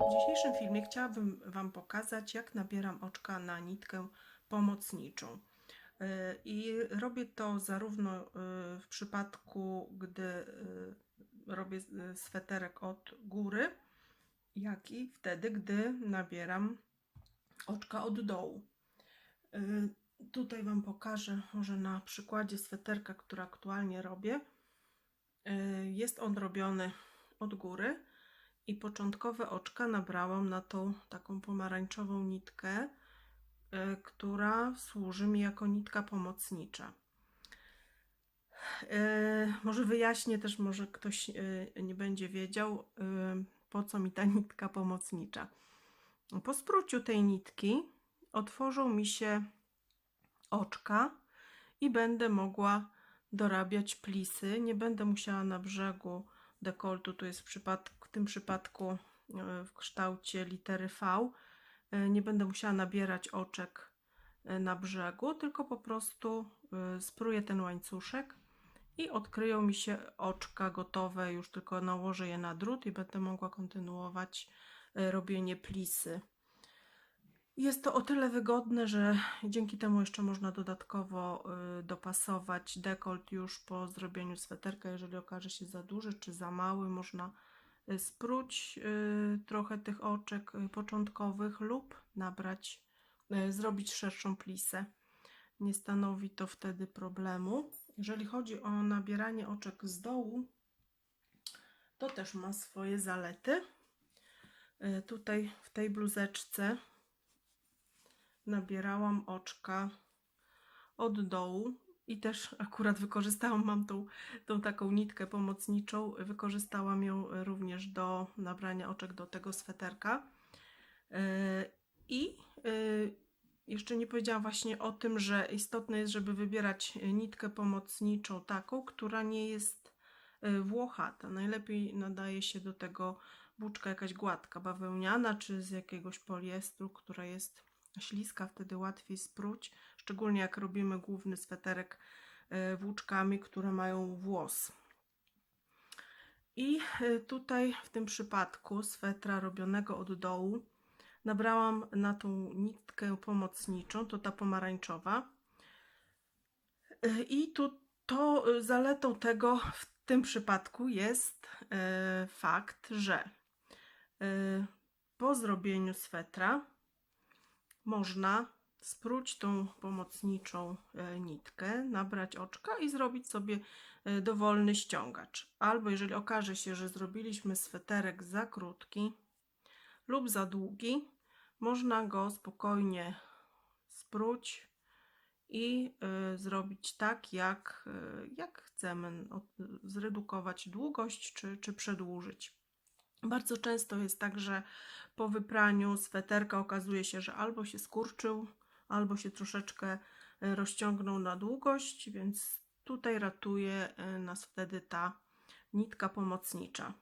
W dzisiejszym filmie chciałabym Wam pokazać, jak nabieram oczka na nitkę pomocniczą. Yy, I robię to zarówno yy, w przypadku, gdy yy, robię sweterek od góry, jak i wtedy, gdy nabieram oczka od dołu. Tutaj Wam pokażę może na przykładzie sweterka, który aktualnie robię. Yy, Jest on robiony od góry i początkowe oczka nabrałam na tą taką pomarańczową nitkę, y, która służy mi jako nitka pomocnicza. Y, Może wyjaśnię też, może ktoś y, nie będzie wiedział, y, po co mi ta nitka pomocnicza. Po spruciu tej nitki otworzą mi się oczka i będę mogła dorabiać plisy. Nie będę musiała na brzegu dekoltu, tu jest w, przypadku, w tym przypadku e, w kształcie litery V, e, nie będę musiała nabierać oczek e, na brzegu, tylko po prostu spruję ten łańcuszek i odkryją mi się oczka gotowe, już tylko nałożę je na drut i będę mogła kontynuować robienie plisy. Jest to o tyle wygodne, że dzięki temu jeszcze można dodatkowo y, dopasować dekolt już po zrobieniu sweterka, jeżeli okaże się za duży czy za mały, można y, spróć y, trochę tych oczek początkowych lub nabrać, zrobić szerszą plisę. Nie stanowi to wtedy problemu. Jeżeli chodzi o nabieranie oczek z dołu, to też ma swoje zalety. Tutaj w tej bluzeczce nabierałam oczka od dołu i też akurat wykorzystałam, mam tą, tą taką nitkę pomocniczą, wykorzystałam ją również do nabrania oczek do tego sweterka. Yy, I yy, jeszcze nie powiedziałam właśnie o tym, że istotne jest, żeby wybierać nitkę pomocniczą taką, która nie jest yy, włochata. Najlepiej nadaje się do tego buczka jakaś gładka, bawełniana, czy z jakiegoś poliestru, która jest śliska, wtedy łatwiej spróć, szczególnie jak robimy główny sweterek e, włóczkami, które mają włos. I e, tutaj w tym przypadku swetra robionego od dołu nabrałam na tą nitkę pomocniczą, to ta pomarańczowa. E, I tu to zaletą tego w tym przypadku jest fakt, że po zrobieniu swetra można spróć tą pomocniczą e, nitkę, nabrać oczka i zrobić sobie e, dowolny ściągacz. Albo jeżeli okaże się, że zrobiliśmy sweterek za krótki lub za długi, można go spokojnie spróć i e, zrobić tak, jak, jak chcemy, od- zredukować długość czy, czy przedłużyć. Bardzo często jest tak, że po wypraniu sweterka okazuje się, że albo się skurczył, albo się troszeczkę e, rozciągnął na długość, więc tutaj ratuje e, nas wtedy ta nitka pomocnicza.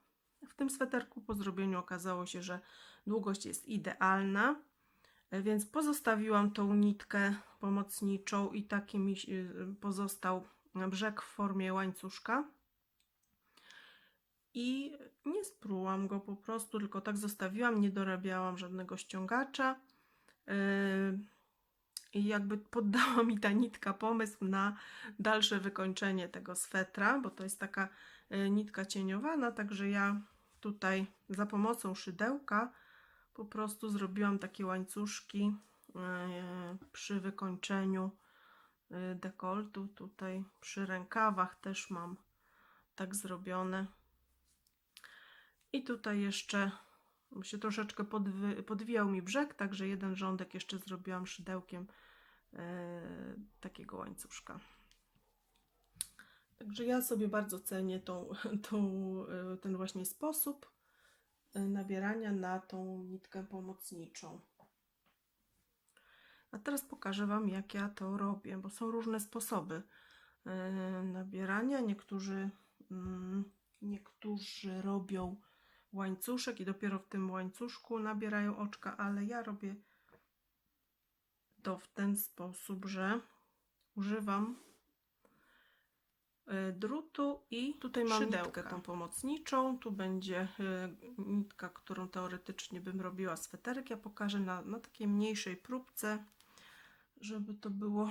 W tym sweterku po zrobieniu okazało się, że długość jest idealna, e, więc pozostawiłam tą nitkę pomocniczą i taki mi pozostał brzeg w formie łańcuszka i nie sprułam go po prostu, tylko tak zostawiłam, nie dorabiałam żadnego ściągacza. Yy, I jakby poddała mi ta nitka pomysł na dalsze wykończenie tego swetra, bo to jest taka yy, nitka cieniowana, także ja tutaj za pomocą szydełka po prostu zrobiłam takie łańcuszki yy, przy wykończeniu dekoltu. Tutaj przy rękawach też mam tak zrobione. I tutaj jeszcze się troszeczkę podwy, podwijał mi brzeg, także jeden rządek jeszcze zrobiłam szydełkiem e, takiego łańcuszka. Także ja sobie bardzo cenię tą, tą, e, ten właśnie sposób e, nabierania na tą nitkę pomocniczą. A teraz pokażę Wam, jak ja to robię, bo są różne sposoby nabierania. Niektórzy, mm, niektórzy robią łańcuszek i dopiero w tym łańcuszku nabierają oczka, ale ja robię to w ten sposób, że używam y, drutu i tutaj mam nitkę tą pomocniczą. Tu będzie y, nitka, którą teoretycznie bym robiła sweterek. Ja pokażę na, na takiej mniejszej próbce, żeby to było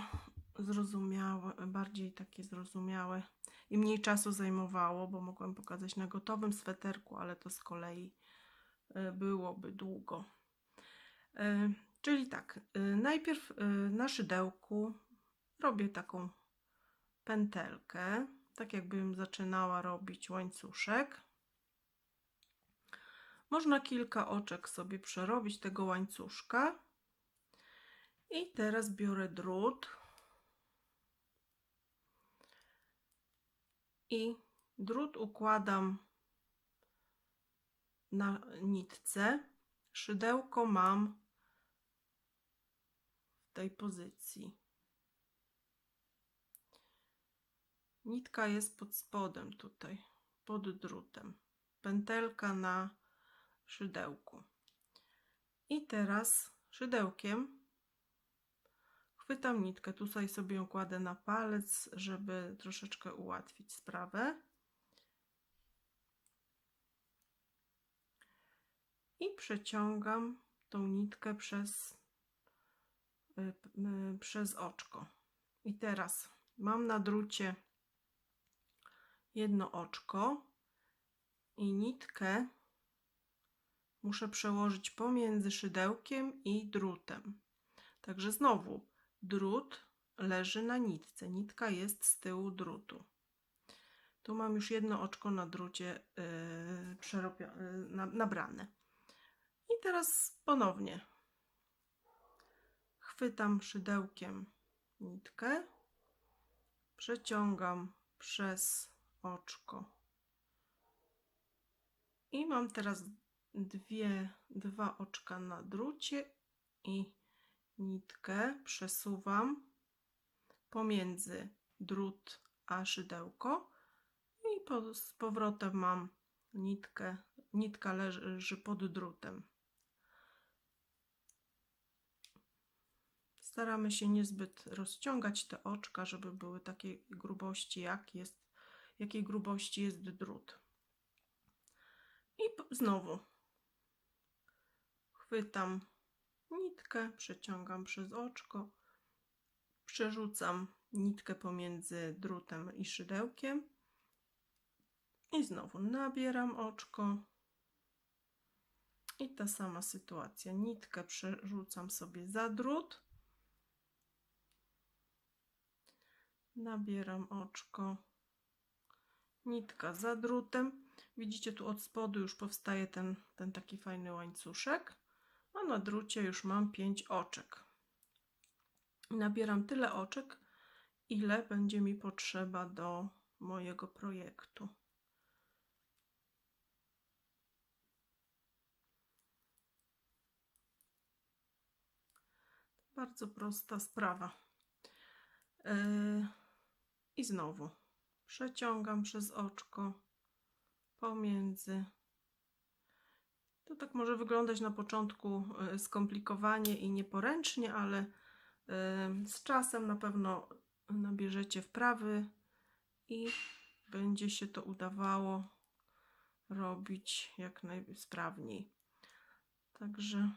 zrozumiałe, bardziej takie zrozumiałe i mniej czasu zajmowało, bo mogłam pokazać na gotowym sweterku, ale to z kolei y, byłoby długo. Y, Czyli tak, y, najpierw na szydełku robię taką pętelkę, tak jakbym zaczynała robić łańcuszek. Można kilka oczek sobie przerobić tego łańcuszka. I teraz biorę drut i drut układam na nitce. Szydełko mam w tej pozycji. Nitka jest pod spodem tutaj, pod drutem. Pętelka na szydełku. I teraz szydełkiem chwytam nitkę. Tutaj sobie ją kładę na palec, żeby troszeczkę ułatwić sprawę. I przeciągam tą nitkę przez, y, przez oczko. I teraz mam na drucie jedno oczko i nitkę muszę przełożyć pomiędzy szydełkiem i drutem. Także znowu drut leży na nitce. Nitka jest z tyłu drutu. Tu mam już jedno oczko na drucie yy, nabrane. I teraz ponownie chwytam szydełkiem nitkę, przeciągam przez oczko. I mam teraz dwie, dwa oczka na drucie i nitkę przesuwam pomiędzy drut a szydełko i po, z powrotem mam nitkę, nitka leży pod drutem. Staramy się niezbyt rozciągać te oczka, żeby były takiej grubości, jak jest, jakiej grubości jest drut. I znowu chwytam nitkę, przeciągam przez oczko, przerzucam nitkę pomiędzy drutem i szydełkiem i znowu nabieram oczko. I ta sama sytuacja. Nitkę przerzucam sobie za drut. Nabieram oczko. Nitka za drutem. Widzicie, tu od spodu już powstaje ten, ten taki fajny łańcuszek. A na drucie już mam 5 oczek. Nabieram tyle oczek, ile będzie mi potrzeba do mojego projektu. Bardzo prosta sprawa. Yy, I znowu przeciągam przez oczko pomiędzy. To tak może wyglądać na początku yy, skomplikowanie i nieporęcznie, ale yy, z czasem na pewno nabierzecie wprawy i będzie się to udawało robić jak najsprawniej. Także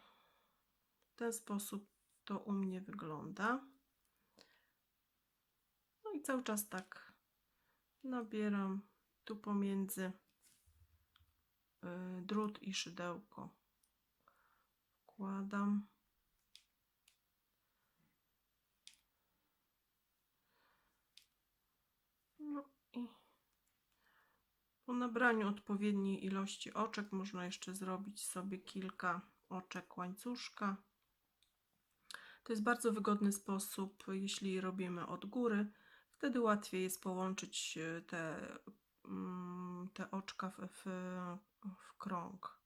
w ten sposób to u mnie wygląda. No i cały czas tak nabieram tu pomiędzy drut i szydełko. Wkładam. No i po nabraniu odpowiedniej ilości oczek można jeszcze zrobić sobie kilka oczek łańcuszka. To jest bardzo wygodny sposób, jeśli robimy od góry. Wtedy łatwiej jest połączyć e, te, te oczka w, w, w krąg.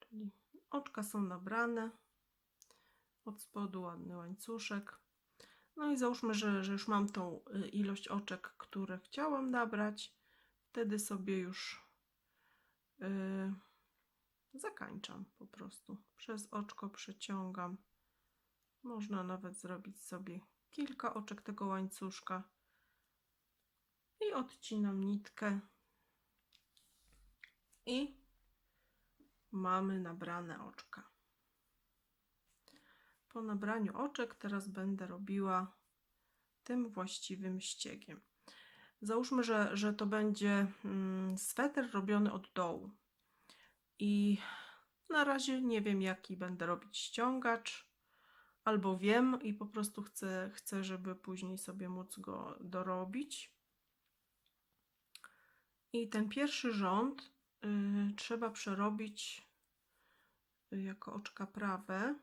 Czyli oczka są nabrane. Od spodu ładny łańcuszek. No i załóżmy, że, że już mam tą y, ilość oczek, które chciałam nabrać. Wtedy sobie już yy, zakańczam po prostu. Przez oczko przeciągam. Można nawet zrobić sobie kilka oczek tego łańcuszka i odcinam nitkę i mamy nabrane oczka. Po nabraniu oczek teraz będę robiła tym właściwym ściegiem. Załóżmy, że, że to będzie mm, sweter robiony od dołu. I na razie nie wiem, jaki będę robić ściągacz, albo wiem i po prostu chcę, chcę żeby później sobie móc go dorobić. I ten pierwszy rząd y, trzeba przerobić y, jako oczka prawe.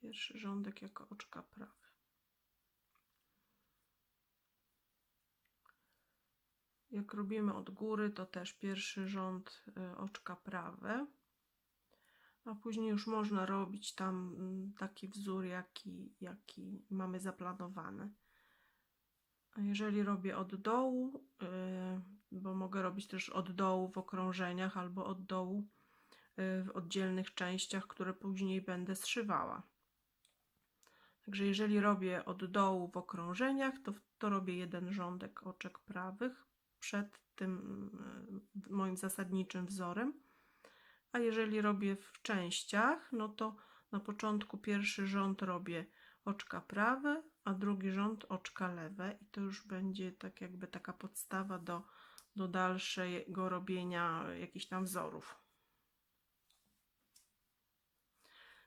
Pierwszy rządek jako oczka prawe. Jak robimy od góry, to też pierwszy rząd y, oczka prawe, a później już można robić tam mm, taki wzór, jaki, jaki mamy zaplanowany. Jeżeli robię od dołu, y, bo mogę robić też od dołu w okrążeniach albo od dołu y, w oddzielnych częściach, które później będę zszywała. Także jeżeli robię od dołu w okrążeniach, to, to robię jeden rządek oczek prawych przed tym y, moim zasadniczym wzorem. A jeżeli robię w częściach, no to na początku pierwszy rząd robię oczka prawe, a drugi rząd oczka lewe i to już będzie tak jakby taka podstawa do, do dalszego robienia jakichś tam wzorów.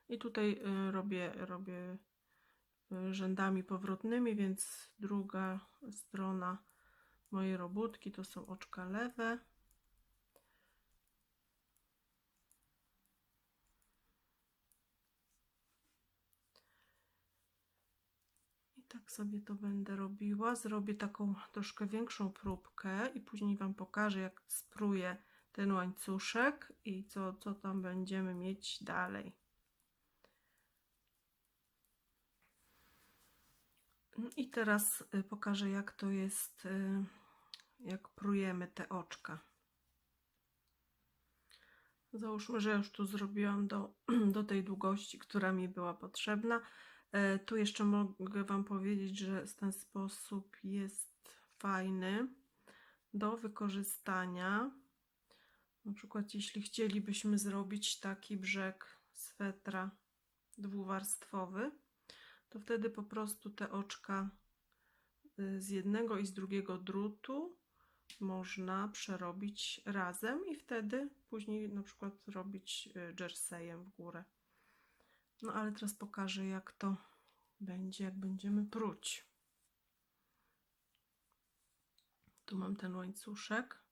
I tutaj y, robię, robię y, rzędami powrotnymi, więc druga strona mojej robótki to są oczka lewe. I tak sobie to będę robiła. Zrobię taką troszkę większą próbkę i później Wam pokażę, jak spróję ten łańcuszek i co, co tam będziemy mieć dalej. I teraz y, pokażę, jak to jest, y, jak prujemy te oczka. Załóżmy, że już tu zrobiłam do, do tej długości, która mi była potrzebna. E, Tu jeszcze mogę Wam powiedzieć, że ten sposób jest fajny do wykorzystania. Na przykład, jeśli chcielibyśmy zrobić taki brzeg swetra dwuwarstwowy, to wtedy po prostu te oczka y, z jednego i z drugiego drutu można przerobić razem i wtedy później na przykład robić y, jerseyem w górę. No ale teraz pokażę jak to będzie, jak będziemy pruć. Tu mam ten łańcuszek.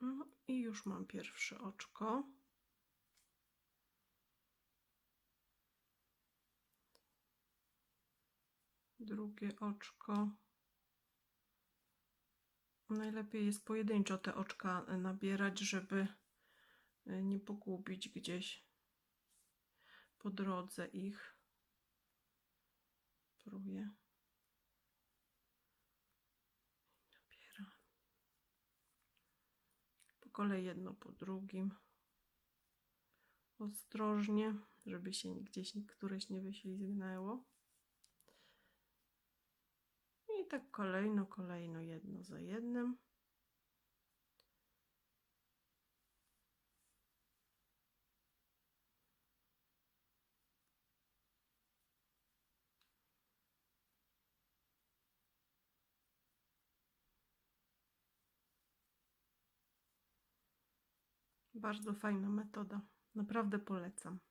No i już mam pierwsze oczko. Drugie oczko. Najlepiej jest pojedynczo te oczka nabierać, żeby nie pogubić gdzieś po drodze ich. Próbuję. Nabieram. Po kolei jedno po drugim. Ostrożnie, żeby się gdzieś któreś nie wyślizgnęło. I tak kolejno, kolejno, jedno za jednym. Bardzo fajna metoda. Naprawdę polecam.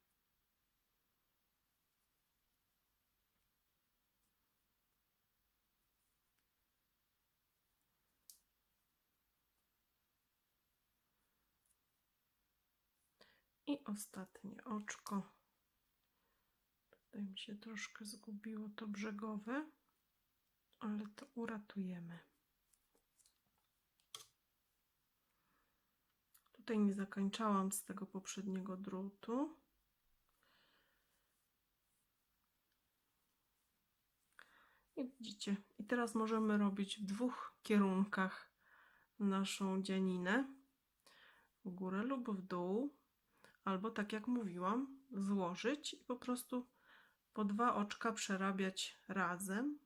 I ostatnie oczko. Tutaj mi się troszkę zgubiło to brzegowe, ale to uratujemy. Tutaj nie zakończałam z tego poprzedniego drutu. I widzicie, i teraz możemy robić w dwóch kierunkach naszą dzianinę, w górę lub w dół. Albo tak jak mówiłam, złożyć i po prostu po dwa oczka przerabiać razem.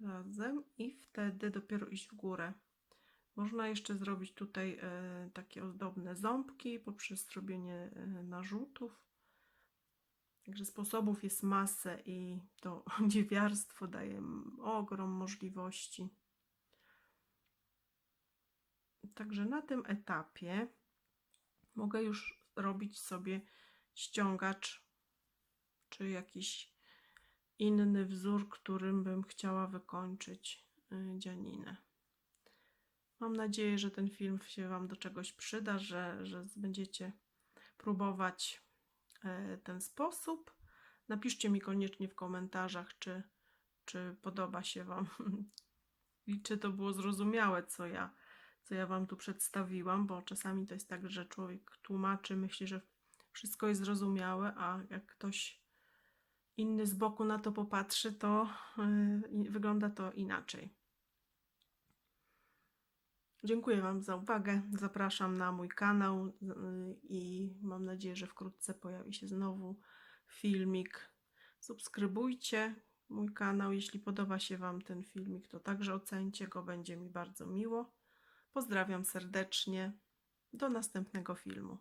Razem i wtedy dopiero iść w górę. Można jeszcze zrobić tutaj e, takie ozdobne ząbki poprzez zrobienie e, narzutów. Także sposobów jest masę i to dziewiarstwo daje ogrom możliwości. Także na tym etapie mogę już robić sobie ściągacz czy jakiś inny wzór, którym bym chciała wykończyć y, dzianinę. Mam nadzieję, że ten film się Wam do czegoś przyda, że, że będziecie próbować e, ten sposób. Napiszcie mi koniecznie w komentarzach, czy, czy podoba się Wam i czy to było zrozumiałe, co ja, co ja Wam tu przedstawiłam, bo czasami to jest tak, że człowiek tłumaczy, myśli, że wszystko jest zrozumiałe, a jak ktoś inny z boku na to popatrzy, to yy, wygląda to inaczej. Dziękuję Wam za uwagę. Zapraszam na mój kanał yy, i mam nadzieję, że wkrótce pojawi się znowu filmik. Subskrybujcie mój kanał. Jeśli podoba się Wam ten filmik, to także ocencie go, będzie mi bardzo miło. Pozdrawiam serdecznie. Do następnego filmu.